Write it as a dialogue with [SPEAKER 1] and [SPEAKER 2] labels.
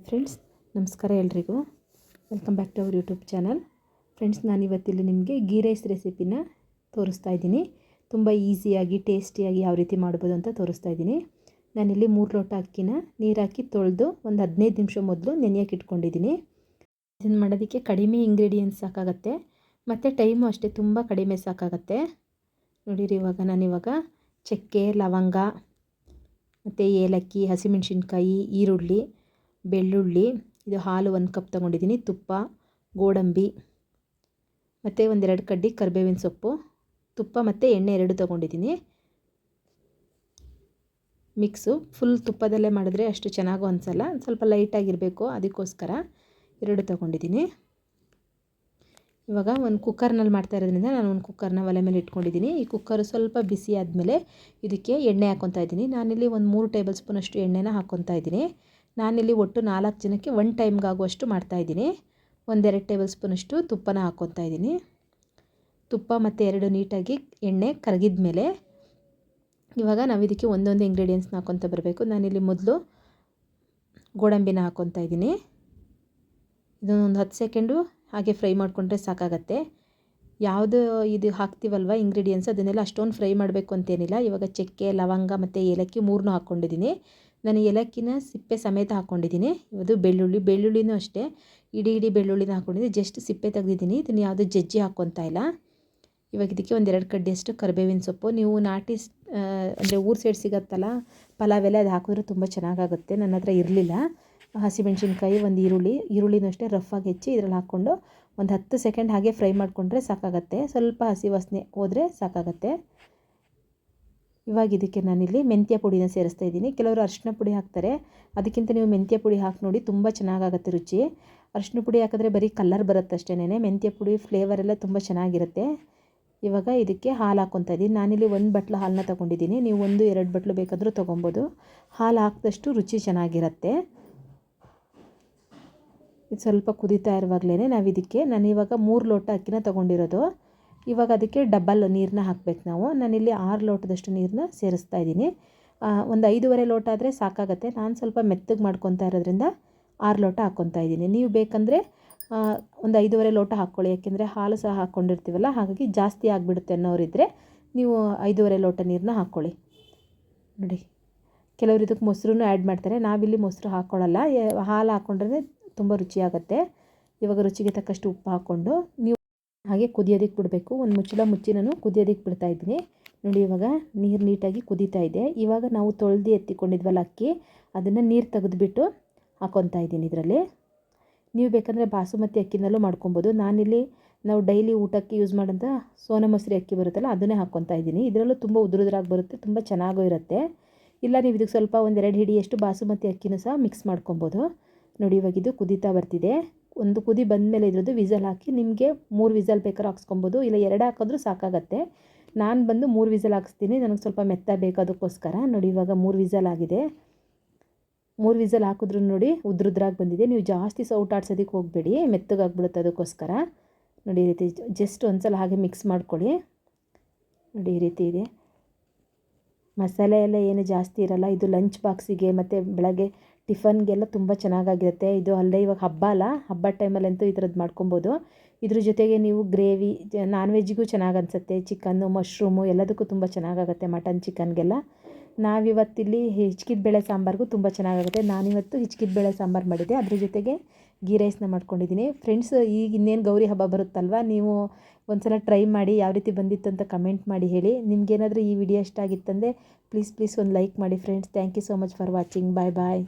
[SPEAKER 1] Friends ನಮಸ್ಕಾರ ಎಲ್ರಿಗೂ. Welcome back to our YouTube channel friends ನಾನು ಇವತ್ತಿಲ್ಲಿ ನಿಮಗೆ ಗೀ ರೈಸ್ ರೆಸಿಪಿನ ತೋರಿಸ್ತಾ ಇದ್ದೀನಿ. ತುಂಬ ಈಸಿಯಾಗಿ, ಟೇಸ್ಟಿಯಾಗಿ ಯಾವ ರೀತಿ ಮಾಡ್ಬೋದು ಅಂತ ತೋರಿಸ್ತಾ ಇದ್ದೀನಿ. ನಾನಿಲ್ಲಿ ಮೂರು ಲೋಟ ಅಕ್ಕಿನ ನೀರು ಹಾಕಿ ತೊಳೆದು ಒಂದು ಹದಿನೈದು ನಿಮಿಷ ಮೊದಲು ನೆನೆಯೋಕೆ ಇಟ್ಕೊಂಡಿದ್ದೀನಿ. ಇದನ್ನು ಮಾಡೋದಕ್ಕೆ ಕಡಿಮೆ ಇಂಗ್ರೀಡಿಯೆಂಟ್ಸ್ ಸಾಕಾಗತ್ತೆ. ಮತ್ತು ಟೈಮು ಅಷ್ಟೇ ತುಂಬ ಕಡಿಮೆ ಸಾಕಾಗತ್ತೆ. ನೋಡಿರಿ ಇವಾಗ ನಾನಿವಾಗ ಚಕ್ಕೆ, ಲವಂಗ, ಮತ್ತು ಏಲಕ್ಕಿ, ಹಸಿಮೆಣ್ಸಿನ್ಕಾಯಿ, ಈರುಳ್ಳಿ ಬೆಳ್ಳುಳ್ಳಿ, ಇದು ಹಾಲು ಒಂದು ಕಪ್ ತೊಗೊಂಡಿದ್ದೀನಿ ತುಪ್ಪ, ಗೋಡಂಬಿ, ಮತ್ತು ಒಂದೆರಡು ಕಡ್ಡಿ ಕರಿಬೇವಿನ ಸೊಪ್ಪು, ತುಪ್ಪ ಮತ್ತು ಎಣ್ಣೆ ಎರಡು ತೊಗೊಂಡಿದ್ದೀನಿ ಮಿಕ್ಸು ಫುಲ್ ತುಪ್ಪದಲ್ಲೇ ಮಾಡಿದ್ರೆ ಅಷ್ಟು ಚೆನ್ನಾಗೂ ಅನಿಸಲ್ಲ, ಸ್ವಲ್ಪ ಲೈಟಾಗಿರಬೇಕು ಅದಕ್ಕೋಸ್ಕರ ಎರಡು ತೊಗೊಂಡಿದ್ದೀನಿ ಇವಾಗ ಒಂದು ಕುಕ್ಕರ್ನಲ್ಲಿ ಮಾಡ್ತಾ ಇರೋದ್ರಿಂದ ನಾನು ಒಂದು ಕುಕ್ಕರ್ನ ಒಲೆ ಮೇಲೆ ಇಟ್ಕೊಂಡಿದ್ದೀನಿ ಈ ಕುಕ್ಕರು ಸ್ವಲ್ಪ ಬಿಸಿ ಆದಮೇಲೆ ಇದಕ್ಕೆ ಎಣ್ಣೆ ಹಾಕ್ಕೊತಾ ಇದ್ದೀನಿ. ನಾನಿಲ್ಲಿ ಒಂದು ಮೂರು ಟೇಬಲ್ ಸ್ಪೂನಷ್ಟು ಎಣ್ಣೆನ ಹಾಕ್ಕೊತಾ ಇದ್ದೀನಿ. ನಾನಿಲ್ಲಿ ಒಟ್ಟು ನಾಲ್ಕು ಜನಕ್ಕೆ ಒನ್ ಟೈಮ್ಗಾಗುವಷ್ಟು ಮಾಡ್ತಾಯಿದ್ದೀನಿ ಒಂದೆರಡು ಟೇಬಲ್ ಸ್ಪೂನಷ್ಟು ತುಪ್ಪನ ಹಾಕ್ಕೊತಾ ಇದ್ದೀನಿ. ತುಪ್ಪ ಮತ್ತು ಎರಡು ನೀಟಾಗಿ ಎಣ್ಣೆ ಕರಗಿದ ಮೇಲೆ ಇವಾಗ ನಾವು ಇದಕ್ಕೆ ಒಂದೊಂದು ಇಂಗ್ರೀಡಿಯೆಂಟ್ಸ್ನ ಹಾಕ್ಕೊತ ಬರಬೇಕು. ನಾನಿಲ್ಲಿ ಮೊದಲು ಗೋಡಂಬಿನ ಹಾಕ್ಕೊತಾ ಇದ್ದೀನಿ. ಇದೊಂದು ಹತ್ತು ಸೆಕೆಂಡು ಹಾಗೆ ಫ್ರೈ ಮಾಡಿಕೊಂಡ್ರೆ ಸಾಕಾಗತ್ತೆ. ಯಾವುದು ಇದು ಹಾಕ್ತೀವಲ್ವ ಇಂಗ್ರೀಡಿಯೆಂಟ್ಸ್ ಅದನ್ನೆಲ್ಲ ಅಷ್ಟೊಂದು ಫ್ರೈ ಮಾಡಬೇಕು ಅಂತೇನಿಲ್ಲ. ಇವಾಗ ಚಕ್ಕೆ, ಲವಂಗ ಮತ್ತು ಏಲಕ್ಕಿ ಮೂರನ್ನೂ ಹಾಕ್ಕೊಂಡಿದ್ದೀನಿ. ನಾನು ಏಲಕ್ಕಿನ ಸಿಪ್ಪೆ ಸಮೇತ ಹಾಕ್ಕೊಂಡಿದ್ದೀನಿ ಇದು ಬೆಳ್ಳುಳ್ಳಿ, ಬೆಳ್ಳುಳ್ಳಿನೂ ಅಷ್ಟೇ. ಇಡೀ ಇಡೀ ಬೆಳ್ಳುಳ್ಳಿನ ಹಾಕ್ಕೊಂಡಿದ್ದೀನಿ ಜಸ್ಟ್ ಸಿಪ್ಪೆ ತೆಗೆದಿದ್ದೀನಿ. ಇದನ್ನು ಯಾವುದೂ ಜಜ್ಜಿ ಹಾಕ್ಕೊತಾ ಇಲ್ಲ. ಇವಾಗ ಇದಕ್ಕೆ ಒಂದೆರಡು ಕಡ್ಡಿಯಷ್ಟು ಕರಿಬೇವಿನ ಸೊಪ್ಪು. ನೀವು ನಾಟಿ ಅಂದರೆ ಊರು ಸೈಡ್ ಸಿಗತ್ತಲ್ಲ ಪಲಾವೆಲ್ಲ ಅದು ಹಾಕಿದ್ರೆ ತುಂಬ ಚೆನ್ನಾಗಾಗುತ್ತೆ. ನನ್ನ ಹತ್ರ ಇರಲಿಲ್ಲ. ಹಸಿಮೆಣ್ಸಿನ್ಕಾಯಿ, ಒಂದು ಈರುಳ್ಳಿ, ಈರುಳ್ಳಿನೂ ಅಷ್ಟೇ ರಫಾಗಿ ಹೆಚ್ಚಿ ಇದರಲ್ಲಿ ಹಾಕ್ಕೊಂಡು ಒಂದು ಹತ್ತು ಸೆಕೆಂಡ್ ಹಾಗೆ ಫ್ರೈ ಮಾಡಿಕೊಂಡ್ರೆ ಸಾಕಾಗತ್ತೆ. ಸ್ವಲ್ಪ ಹಸಿ ವಾಸನೆ ಹೋದರೆ ಸಾಕಾಗತ್ತೆ. ಇವಾಗ ಇದಕ್ಕೆ ನಾನಿಲ್ಲಿ ಮೆಂತ್ಯ ಪುಡಿನ ಸೇರಿಸ್ತಾ ಇದ್ದೀನಿ. ಕೆಲವರು ಅರಿಶಿನ ಪುಡಿ ಹಾಕ್ತಾರೆ. ಅದಕ್ಕಿಂತ ನೀವು ಮೆಂತ್ಯ ಪುಡಿ ಹಾಕಿ ನೋಡಿ ತುಂಬ ಚೆನ್ನಾಗಾಗುತ್ತೆ ರುಚಿ. ಅರಿಶಿನ ಪುಡಿ ಹಾಕಿದ್ರೆ ಬರೀ ಕಲ್ಲರ್ ಬರುತ್ತೆ ಅಷ್ಟೇನೆ ಮೆಂತ್ಯ ಪುಡಿ ಫ್ಲೇವರ್ ಎಲ್ಲ ತುಂಬ ಚೆನ್ನಾಗಿರುತ್ತೆ. ಇವಾಗ ಇದಕ್ಕೆ ಹಾಲು ಹಾಕ್ಕೊತಾ ಇದ್ದೀನಿ. ನಾನಿಲ್ಲಿ ಒಂದು ಬಟ್ಲು ಹಾಲನ್ನ ತೊಗೊಂಡಿದ್ದೀನಿ. ನೀವು ಒಂದು, ಎರಡು ಬಟ್ಲು ಬೇಕಾದರೂ ತೊಗೊಬೋದು. ಹಾಲು ಹಾಕಿದಷ್ಟು ರುಚಿ ಚೆನ್ನಾಗಿರುತ್ತೆ. ಇದು ಸ್ವಲ್ಪ ಕುದೀತಾ ಇರುವಾಗಲೇ ನಾವು ಇದಕ್ಕೆ ನಾನು ಇವಾಗ ಮೂರು ಲೋಟ ಅಕ್ಕಿನ ತೊಗೊಂಡಿರೋದು. ಇವಾಗ ಅದಕ್ಕೆ ಡಬ್ಬಲ್ ನೀರನ್ನ ಹಾಕ್ಬೇಕು ನಾವು. ನಾನಿಲ್ಲಿ ಆರು ಲೋಟದಷ್ಟು ನೀರನ್ನ ಸೇರಿಸ್ತಾ ಇದ್ದೀನಿ. ಒಂದು ಐದೂವರೆ ಲೋಟ ಆದರೆ ಸಾಕಾಗತ್ತೆ. ನಾನು ಸ್ವಲ್ಪ ಮೆತ್ತಗೆ ಮಾಡ್ಕೊತಾ ಇರೋದ್ರಿಂದ ಆರು ಲೋಟ ಹಾಕ್ಕೊತಾ ಇದ್ದೀನಿ. ನೀವು ಬೇಕಂದರೆ ಒಂದು ಐದೂವರೆ ಲೋಟ ಹಾಕ್ಕೊಳ್ಳಿ ಯಾಕೆಂದರೆ ಹಾಲು ಸಹ ಹಾಕ್ಕೊಂಡಿರ್ತೀವಲ್ಲ ಹಾಗಾಗಿ ಜಾಸ್ತಿ ಆಗಿಬಿಡುತ್ತೆ ಅನ್ನೋರಿದ್ದರೆ ನೀವು ಐದೂವರೆ ಲೋಟ ನೀರನ್ನ ಹಾಕ್ಕೊಳ್ಳಿ ನೋಡಿ, ಕೆಲವರು ಇದಕ್ಕೆ ಮೊಸರು ಆ್ಯಡ್ ಮಾಡ್ತಾರೆ. ನಾವಿಲ್ಲಿ ಮೊಸರು ಹಾಕ್ಕೊಳ್ಳಲ್ಲ ಹಾಲು ಹಾಕ್ಕೊಂಡ್ರೆ ತುಂಬ ರುಚಿಯಾಗುತ್ತೆ. ಇವಾಗ ರುಚಿಗೆ ತಕ್ಕಷ್ಟು ಉಪ್ಪು ಹಾಕ್ಕೊಂಡು ನೀವು ಹಾಗೆ ಕುದಿಯೋದಕ್ಕೆ ಬಿಡಬೇಕು. ಒಂದು ಮುಚ್ಚಳ ಮುಚ್ಚಿ ನಾನು ಕುದಿಯೋದಕ್ಕೆ ಬಿಡ್ತಾ ಇದ್ದೀನಿ. ನೋಡಿ ಇವಾಗ ನೀರು ನೀಟಾಗಿ ಕುದೀತಾ ಇದೆ. ಇವಾಗ ನಾವು ತೊಳೆದು ಎತ್ತಿಕೊಂಡಿದ್ವಲ್ಲ ಅಕ್ಕಿ, ಅದನ್ನು ನೀರು ತೆಗೆದುಬಿಟ್ಟು ಹಾಕೊತಾ ಇದ್ದೀನಿ ಇದರಲ್ಲಿ. ನೀವು ಬೇಕಂದರೆ ಬಾಸುಮತಿ ಅಕ್ಕಿನಲ್ಲೂ ಮಾಡ್ಕೊಬೋದು. ನಾನಿಲ್ಲಿ ನಾವು ಡೈಲಿ ಊಟಕ್ಕೆ ಯೂಸ್ ಮಾಡೋಂಥ ಸೋನ ಮೊಸರಿ ಅಕ್ಕಿ ಬರುತ್ತಲ್ಲ, ಅದನ್ನೇ ಹಾಕ್ಕೊತಾ ಇದ್ದೀನಿ. ಇದರಲ್ಲೂ ತುಂಬ ಉದುರುದ್ರಾಗಿ ಬರುತ್ತೆ, ತುಂಬ ಚೆನ್ನಾಗೂ ಇರುತ್ತೆ. ಇಲ್ಲ, ನೀವು ಇದಕ್ಕೆ ಸ್ವಲ್ಪ ಒಂದೆರಡು ಹಿಡಿಯಷ್ಟು ಬಾಸುಮತಿ ಅಕ್ಕಿನೂ ಸಹ ಮಿಕ್ಸ್ ಮಾಡ್ಕೊಬೋದು. ನೋಡಿ ಇವಾಗ ಇದು ಕುದೀತಾ ಬರ್ತಿದೆ. ಒಂದು ಕುದಿ ಬಂದಮೇಲೆ ಇದ್ರದ್ದು ವಿಸಲ್ ಹಾಕಿ ನಿಮಗೆ ಮೂರು ವಿಸಲ್ ಬೇಕಾದ್ರೆ ಹಾಕ್ಸ್ಕೊಬೋದು. ಇಲ್ಲ ಎರಡು ಹಾಕಿದ್ರೂ ಸಾಕಾಗತ್ತೆ. ನಾನು ಬಂದು ಮೂರು ವಿಸಲ್ ಹಾಕ್ಸ್ತೀನಿ. ನನಗೆ ಸ್ವಲ್ಪ ಮೆತ್ತ ಬೇಕಾದಕ್ಕೋಸ್ಕರ ನೋಡಿ, ಇವಾಗ ಮೂರು ವಿಸಲ್ ಆಗಿದೆ. ಮೂರು ವಿಸಲ್ ಹಾಕಿದ್ರು ನೋಡಿ ಉದ್ರುದ್ರಾಗಿ ಬಂದಿದೆ. ನೀವು ಜಾಸ್ತಿ ಸೌಟ್ ಆಡ್ಸೋದಕ್ಕೆ ಹೋಗಬೇಡಿ. ಮೆತ್ತಗಾಗ್ಬಿಡುತ್ತೆ ಅದಕ್ಕೋಸ್ಕರ. ನೋಡಿ, ಈ ರೀತಿ ಜಸ್ಟ್ ಒಂದು ಸಲ ಹಾಗೆ ಮಿಕ್ಸ್ ಮಾಡ್ಕೊಳ್ಳಿ. ನೋಡಿ, ಈ ರೀತಿ ಇದೆ. ಮಸಾಲೆ ಎಲ್ಲ ಏನು ಜಾಸ್ತಿ ಇರಲ್ಲ. ಇದು ಲಂಚ್ ಬಾಕ್ಸಿಗೆ ಮತ್ತು ಬೆಳಗ್ಗೆ ಟಿಫನ್ಗೆಲ್ಲ ತುಂಬ ಚೆನ್ನಾಗಾಗಿರುತ್ತೆ. ಇದು ಅಲ್ಲದೆ ಇವಾಗ ಹಬ್ಬ ಅಲ್ಲ ಹಬ್ಬದ ಟೈಮಲ್ಲಂತೂ ಈ ಥರದ್ದು ಮಾಡ್ಕೊಬೋದು. ಇದ್ರ ಜೊತೆಗೆ ನೀವು ಗ್ರೇವಿ ನಾನ್ ವೆಜ್ಜಿಗೂ ಚೆನ್ನಾಗಿ ಅನಿಸುತ್ತೆ ಚಿಕನ್ನು, ಮಶ್ರೂಮು ಎಲ್ಲದಕ್ಕೂ ತುಂಬ ಚೆನ್ನಾಗಾಗುತ್ತೆ ಮಟನ್, ಚಿಕನ್ಗೆಲ್ಲ. ನಾವಿವತ್ತಿಲ್ಲಿ ಹಿಚ್ಕಿದ ಬೇಳೆ ಸಾಂಬಾರಿಗೂ ತುಂಬ ಚೆನ್ನಾಗಾಗುತ್ತೆ. ನಾನಿವತ್ತು ಹಿಚ್ಕಿದ ಬೇಳೆ ಸಾಂಬಾರು ಮಾಡಿದ್ದೆ. ಅದ್ರ ಜೊತೆಗೆ ಗೀ ರೈಸ್ನ ಮಾಡ್ಕೊಂಡಿದ್ದೀನಿ. ಫ್ರೆಂಡ್ಸ್, ಈಗ ಇನ್ನೇನು ಗೌರಿ ಹಬ್ಬ ಬರುತ್ತಲ್ವ, ನೀವು ಒಂದ್ಸಲ ಟ್ರೈ ಮಾಡಿ ಯಾವ ರೀತಿ ಬಂದಿತ್ತು ಅಂತ ಕಮೆಂಟ್ ಮಾಡಿ ಹೇಳಿ. ನಿಮಗೇನಾದರೂ ಈ ವಿಡಿಯೋ ಇಷ್ಟ ಆಗಿತ್ತಂದರೆ ಪ್ಲೀಸ್ ಪ್ಲೀಸ್ ಒಂದು ಲೈಕ್ ಮಾಡಿ friends. Thank you so much for watching. Bye bye.